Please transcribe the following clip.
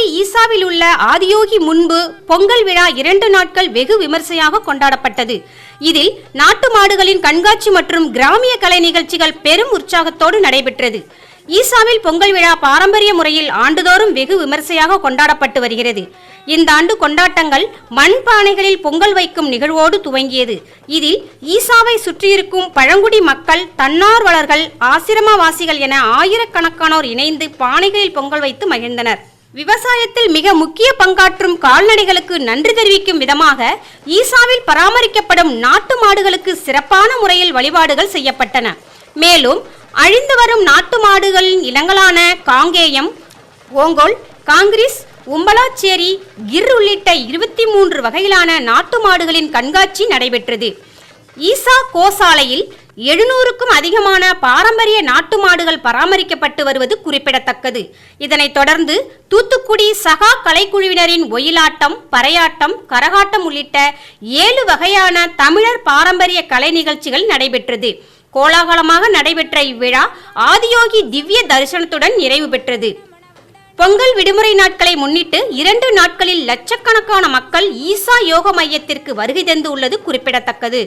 பரம்பரை ஈசாவில் உள்ள ஆதியோகி முன்பு பொங்கல் விழா இரண்டு நாட்கள் வெகு விமர்சையாக கொண்டாடப்பட்டது. இதில் நாட்டு மாடுகளின் கண்காட்சி மற்றும் கிராமிய கலை நிகழ்ச்சிகள் பெரும் உற்சாகத்தோடு நடைபெற்றது. ஈசாவில் பொங்கல் விழா பாரம்பரிய முறையில் ஆண்டுதோறும் வெகு விமர்சையாக கொண்டாடப்பட்டு வருகிறது. இந்த ஆண்டு கொண்டாட்டங்கள் மண் பானைகளில் பொங்கல் வைக்கும் நிகழ்வோடு துவங்கியது. இதில் ஈசாவை சுற்றியிருக்கும் பழங்குடி மக்கள் தன்னார்வலர்கள் ஆசிரமவாசிகள் என ஆயிரக்கணக்கானோர் இணைந்து பானைகளில் பொங்கல் வைத்து மகிழ்ந்தனர். விவசாயத்தில் மிக முக்கிய பங்காற்றும் கால்நடைகளுக்கு நன்றி தெரிவிக்கும் விதமாக ஈசாவில் பராமரிக்கப்படும் நாட்டு மாடுகளுக்கு சிறப்பான முறையில் வழிபாடுகள் செய்யப்பட்டன. மேலும் அழிந்து வரும் நாட்டு மாடுகளின் இனங்களான காங்கேயம் ஓங்கோல் காங்கிரஸ் உம்பலாச்சேரி கிர் உள்ளிட்ட இருபத்தி மூன்று வகையிலான நாட்டு மாடுகளின் கண்காட்சி நடைபெற்றது. ஈசா கோசாலையில் எழுநூறுக்கும் அதிகமான பாரம்பரிய நாட்டு மாடுகள் பராமரிக்கப்பட்டு வருவது குறிப்பிடத்தக்கது. இதனைத் தொடர்ந்து தூத்துக்குடி சகா கலைக்குழுவினரின் ஒயிலாட்டம் பறையாட்டம் கரகாட்டம் உள்ளிட்ட ஏழு வகையான தமிழர் பாரம்பரிய கலை நிகழ்ச்சிகள் நடைபெற்றது. கோலாகலமாக நடைபெற்ற இவ்விழா ஆதியோகி திவ்ய தரிசனத்துடன் நிறைவு பெற்றது. பொங்கல் விடுமுறை நாட்களை முன்னிட்டு இரண்டு நாட்களில் லட்சக்கணக்கான மக்கள் ஈசா யோக மையத்திற்கு வருகை தந்து உள்ளது குறிப்பிடத்தக்கது.